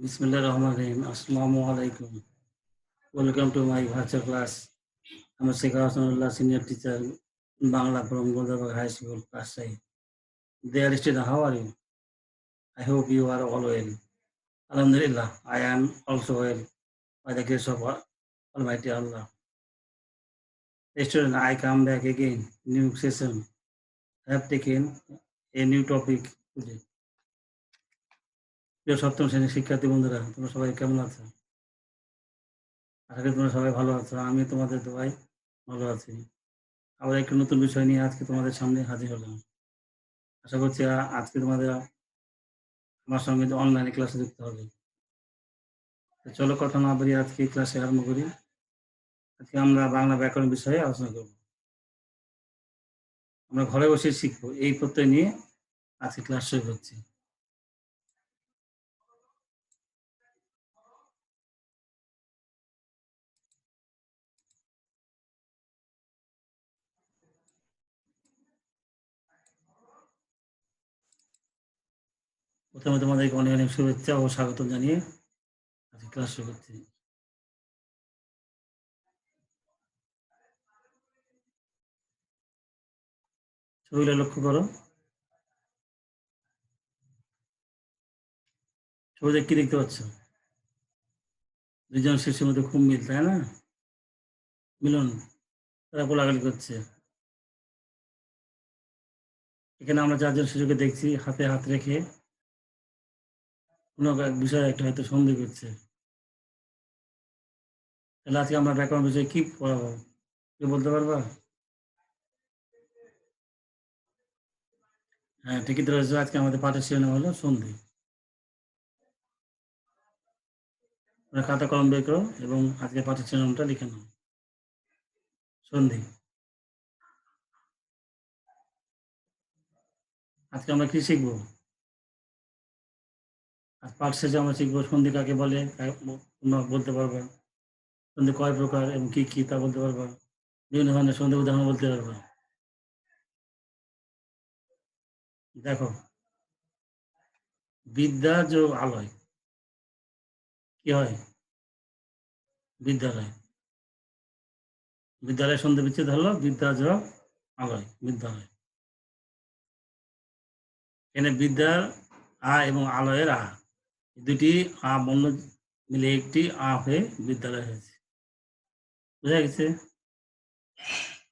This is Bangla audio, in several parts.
Assalamu alaikum. Welcome to my virtual class. I'm Sheikh Hasanullah, senior teacher in Bangla from Goldberg High School, class 5. Dear student, how are you? I hope you are all well. Alhamdulillah, I am also well by the grace of Almighty Allah. Student, I come back again, new session. I have taken a new topic today. প্রিয় সপ্তম শ্রেণির শিক্ষার্থী বন্ধুরা, তোমরা সবাই কেমন আছো? আশা করি তোমরা সবাই ভালো আছো আমি তোমাদের দোয়াই ভালো আছি। আবার একটু নতুন বিষয় নিয়ে আজকে তোমাদের সামনে হাজির হলাম। আশা করছি আজকে তোমাদের আমার সঙ্গে অনলাইনে ক্লাসে যুক্ত হবে। চলো কথা না বলি আজকে ক্লাসে আরম্ভ করি। আজকে আমরা বাংলা ব্যাকরণ বিষয়ে আলোচনা করব। আমরা ঘরে বসে শিখব, এই প্রত্যয় নিয়ে আজকে ক্লাস শুরু করছি। প্রথমে তোমাদেরকে অনেক অনেক শুভেচ্ছা ও স্বাগত জানিয়ে আজকে ক্লাস শুরু করছি। ছবিটা লক্ষ্য করো। ছবিতে কি দেখতে পাচ্ছ? দুজন শিশুর মধ্যে খুব মিল, তাই না? মিলন, তারা গোলাগালি করছে। এখানে আমরা চারজন শিশুকে দেখছি, হাতে হাত রেখে। কোনো বিষয়ে একটা হয়তো সন্দেহ করছে। তাহলে আজকে আমরা ব্যাকরণ বিষয়ে কি পড়াবো? কি বলতে পারবা? হ্যাঁ ঠিকই ধরেছো আজকে আমাদের পাঠের শিরোনাম হলো সন্ধি। খাতা কলম বের করো এবং আজকে পাঠের শিরোনামটা লিখে নাও। সন্ধি। আজকে আমরা কি শিখব? শেষে আমরা শিখব সন্ধি কাকে বলে বলতে পারবা। সন্ধি কয় প্রকার এবং কি কি তা বলতে পারবা। বিভিন্ন ধরনের সন্ধি উদাহরণ বলতে পারবা। দেখো, বিদ্যা যোগ আলয়, কি হয়? বিদ্যালয়। বিদ্যালয় সন্ধি বিচ্ছেদ হলো বিদ্যা যোগ আলয়, বিদ্যালয়। এখানে বিদ্যার আ এবং আলয়ের আ। দুটি আ বর্ণ মিলে একটি আ হয়ে বিদ্যালয় হয়েছে। বুঝা গেছে?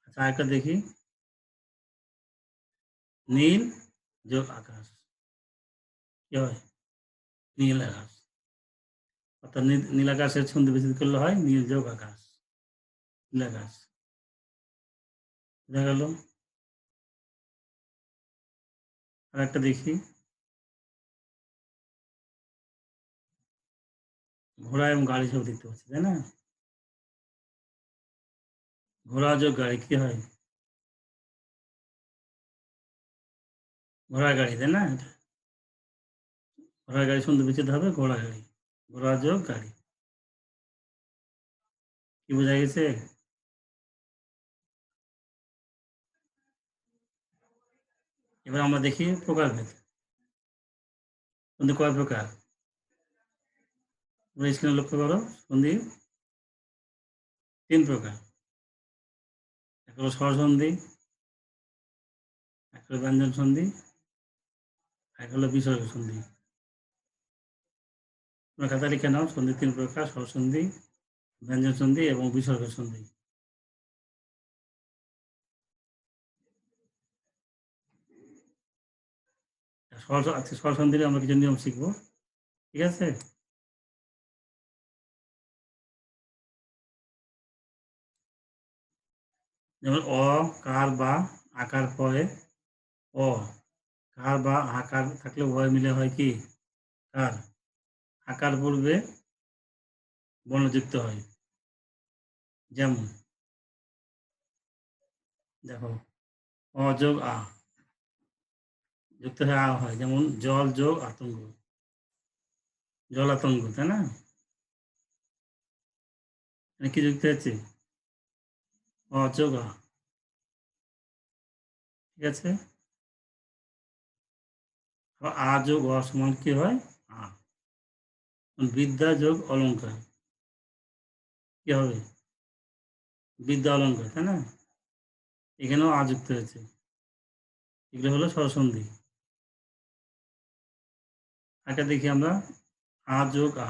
আচ্ছা আরেকটা দেখি। নীল, যোগ আকাশ। কি হয়? নীল আকাশ। অর্থাৎ নীল- আকাশের ছন্দ বিচ্ছেদ করলে হয় নীল, যোগ আকাশ। নীল আকাশ। বুঝা গেল। আর একটা দেখি। ঘোড়া এবং গাড়ি সব দেখতে পাচ্ছি, তাই না? ঘোড়া যোগ গাড়ি, কি হয়? ঘোড়া গাড়ি, তাই না? ঘোড়া গাড়ি সুন্দর বিচ্ছেদ হবে? ঘোড়া গাড়ি, ঘোড়া যোগ গাড়ি। কি বোঝা গেছে? এবার আমরা দেখি প্রকারভেদ সন্ধি কয় প্রকার? তোমরা লক্ষ্য করো সন্ধি তিন প্রকার। এক হলো স্বরসন্ধি, এক হলো ব্যঞ্জন সন্ধি এক হলো বিসর্গ সন্ধি তোমরা খাতা লিখে নাও সন্ধি তিন প্রকার, স্বরসন্ধি ব্যঞ্জন সন্ধি এবং বিসর্গ সন্ধি আজকে স্বরসন্ধির আমরা কিছু নিয়ম শিখব। ঠিক আছে? যেমন অ, কার, বা, আকার পরে অ, কার, বা, আকার থাকলে উভয় মিলে হয় কি? কার। আকার পূর্বে বর্ণযুক্ত হয়। যেমন, দেখো, অ যোগ আ। যুক্ত হয়ে আ হয়। যেমন, জল যোগ আতঙ্ক। জল আতঙ্ক, তাই না? কি যুক্ত হচ্ছে অ যোগ। আ ঠিক আছে? আ যোগ অ সমান কি হয়? আ। বিদ্যা যোগ অলঙ্কার। কি হবে? বিদ্যা অলঙ্কার, তাই না? এখানেও আ যুক্ত হয়েছে। এগুলো হলো স্বরসন্ধি। একটা দেখি আমরা, আ যোগ আ।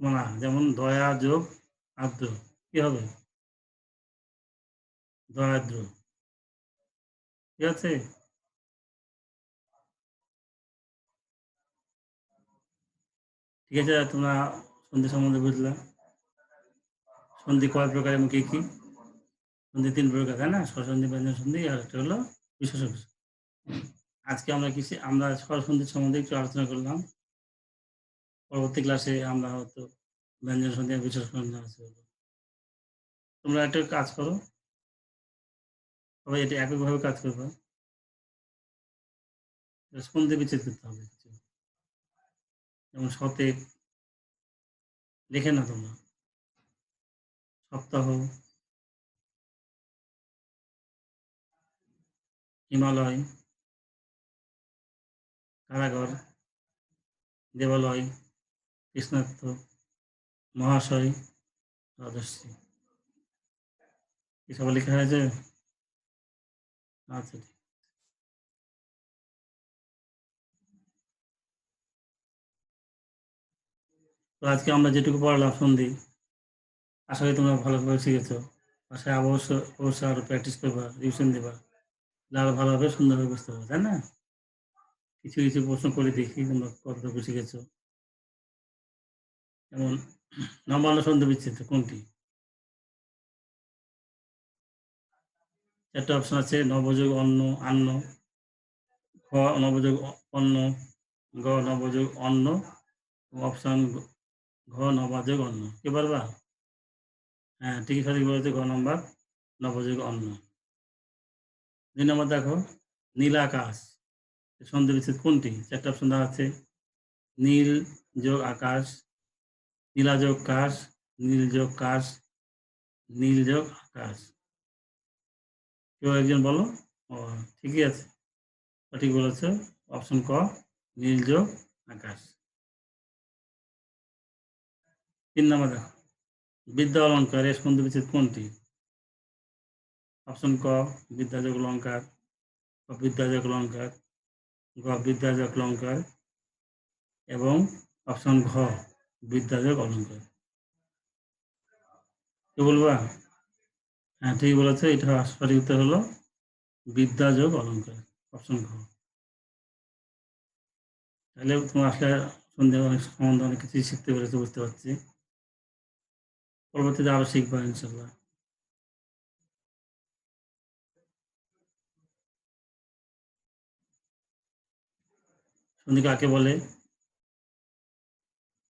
মানে যেমন দয়া যোগ আদ্র কি হবে? দয়াদ্র। ঠিক আছে? ঠিক আছে, তোমরা সন্ধি সম্বন্ধে বুঝলা। সন্ধি কয় প্রকার এবং কি কি? সন্ধি তিন প্রকার, তাই না? স্বরসন্ধি ব্যঞ্জন সন্ধি আর একটা হলো বিশেষ আজকে আমরা কিছু, আমরা স্বরসন্ধির সম্বন্ধে একটু আলোচনা করলাম। পরবর্তী ক্লাসে আমরা হয়তো ব্যঞ্জন সন্ধি আর বিশেষ সন্ধি আলোচনা তোমরা একটা কাজ করো। সবাই এটা এককভাবে কাজ করবে। সন্ধি বিচ্ছেদ করতে হবে। কিছু যেমন শতেক লিখে না তোমরা। সপ্তাহ, হিমালয়, কারাগর, দেবালয়, কৃষ্ণার্থ, মহাশয় রাজশ্রী এসব লেখা হয়েছে? আচ্ছা ঠিক। তো আজকে আমরা যেটুকু পড়ালাম সন্ধি আশা করি তোমরা ভালোভাবে শিখেছো। বাসায় অবশ্য অবশ্যই আরও প্র্যাকটিস করবা রিভিশন দেবা। আরও ভালোভাবে, সুন্দরভাবে বুঝতে পারবে, তাই না? কিছু কিছু প্রশ্ন করে দেখি তোমরা কতটুকু শিখেছো। যেমন নবান্ন সন্ধি বিচ্ছেদ কোনটি? একটা অপশন আছে নবযোগ অন্ন, আন্ন। খ নবযোগ অন্ন, গ, নবযোগ অন্ন। অপশন ঘ নবযোগ অন্ন। কে পারবা? হ্যাঁ ঠিক সঠিক বলেছে গ নম্বর, নবযোগ অন্ন। দুই নম্বর দেখো, নীল আকাশ। সন্ধি বিচ্ছেদ কোনটি? চারটা অপশন দেওয়া আছে। নীল যোগ আকাশ নীলা যোগ কাশ, নীল যোগ কাশ, নীল যোগ আকাশ। কেউ একজন বলো? ও, ঠিকই আছে। সঠিক বলেছে। অপশন ক, নীল যোগ আকাশ। তিন নম্বর দেখো। বিদ্যা অলঙ্কার এর সন্ধি বিচ্ছেদ কোনটি? অপশন ক বিদ্যাযোগ অলঙ্কার বিদ্যাযোগ অলঙ্কার গ বিদ্যাযোগ অলঙ্কার এবং অপশন ঘ বিদ্যাযোগ অলঙ্কার কি বলবা? হ্যাঁ ঠিক বলেছে। এটা সঠিক উত্তর হলো বিদ্যাযোগ অলঙ্কার, অপশন ঘ তাহলে তোমার আসলে সন্ধে অনেক সম্বন্ধে অনেক কিছুই শিখতে পেরেছ, বুঝতে পারছি। পরবর্তীতে আরও শিখবা ইনশাল্লাহ সন্ধি কাকে বলে?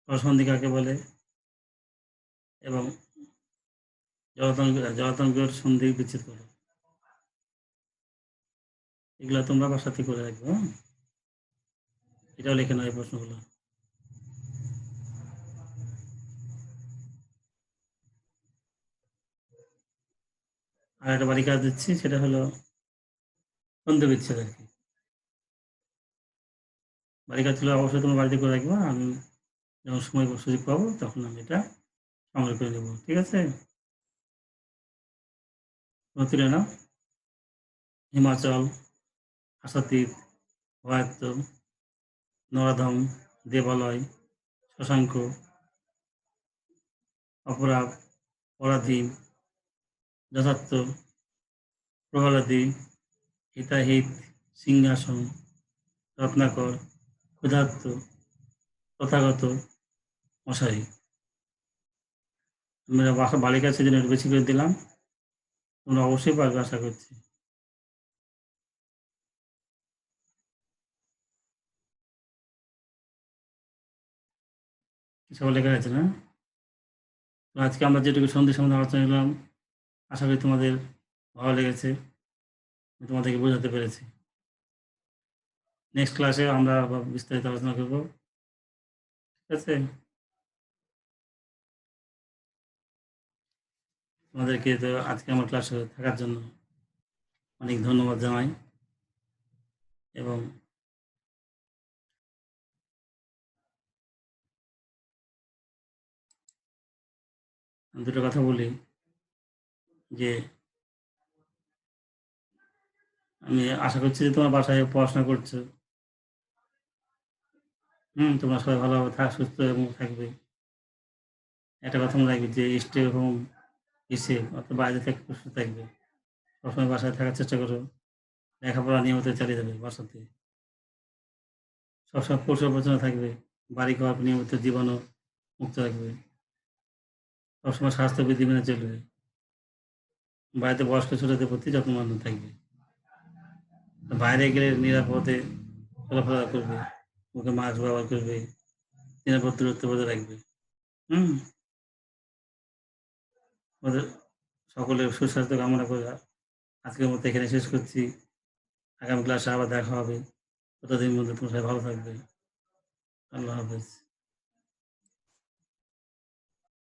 অসন্ধি কাকে বলে? এবং জলাতঙ্কের সন্ধি বিচ্ছেদ করো। এগুলো তোমরা বাসাতে করে রাখব হ্যাঁ? এটাও লেখে নয় প্রশ্নগুলো। আর একটা বাড়ি কাজ দিচ্ছি, সেটা হলো সন্ধে বিচ্ছেদ আর কি। বাড়ি কাজ ছিল অবশ্যই তোমার বাড়িতে করে রাখব আমি যখন সময় সুযোগ পাবো, তখন আমি এটা সংগ্রহ করে নেব, ঠিক আছে? নাও হিমাচল আশাতীত ভয়াত্ম নরাধম দেবালয়, শশাঙ্ক অপরাধ পরাধীন, যথার্থ, প্রহ্লাদী, হিতাহিত, সিংহাসন, রত্নাকর, ক্ষুধার্ত, তথাগত মশাই আমরা বালিকা সেদিন বেশি করে দিলাম। তোমরা অবশ্যই পারবে আশা করছি। সব লেখা আছে না? আজকে আমরা যেটুকু সন্ধি সম্বন্ধে আলোচনা করলাম, আশা করি তোমাদের ভালো লেগেছে তোমাদেরকে বোঝাতে পেরেছি। নেক্সট ক্লাসে আমরা বিস্তারিত আলোচনা করব। ঠিক আছে? তোমাদেরকে তো আজকে আমার ক্লাসে থাকার জন্য অনেক ধন্যবাদ জানাই। এবং দুটো কথা বলি, যে আমি আশা করছি যে তোমার বাসায় পড়াশোনা করছ। হুম, তোমরা সবাই ভালোভাবে থাক, সুস্থ এবং থাকবে। একটা কথা মনে রাখবে যে স্টে হোম সেফ অর্থাৎ বাইরে থেকে সুস্থ থাকবে। সবসময় বাসায় থাকার চেষ্টা করো। লেখাপড়া নিয়মিত চালিয়ে যাবে বাসাতে। সবসময় পরিষ্কার-পরিচ্ছন্ন থাকবে। বাড়ি-ঘর নিয়মিত জীবাণু মুক্ত রাখবে। সবসময় স্বাস্থ্যবিধি মেনে চলবে। বাড়িতে বয়স্ক ছোটদের প্রতি যত্নবান থাকবে। বাইরে গেলে নিরাপদে চলাফেরা করবে। মুখে মাস্ক ব্যবহার করবে। নিরাপদ দূরত্ব বজায় রাখবে। হুম? ওদের সকলের সুস্বাস্থ্য কামনা করে আজকের মতো এখানে শেষ করছি। আগামী ক্লাসে আবার দেখা হবে। ততদিন মধ্যে তোমরা ভালো থাকবে। আল্লাহ হাফেজ।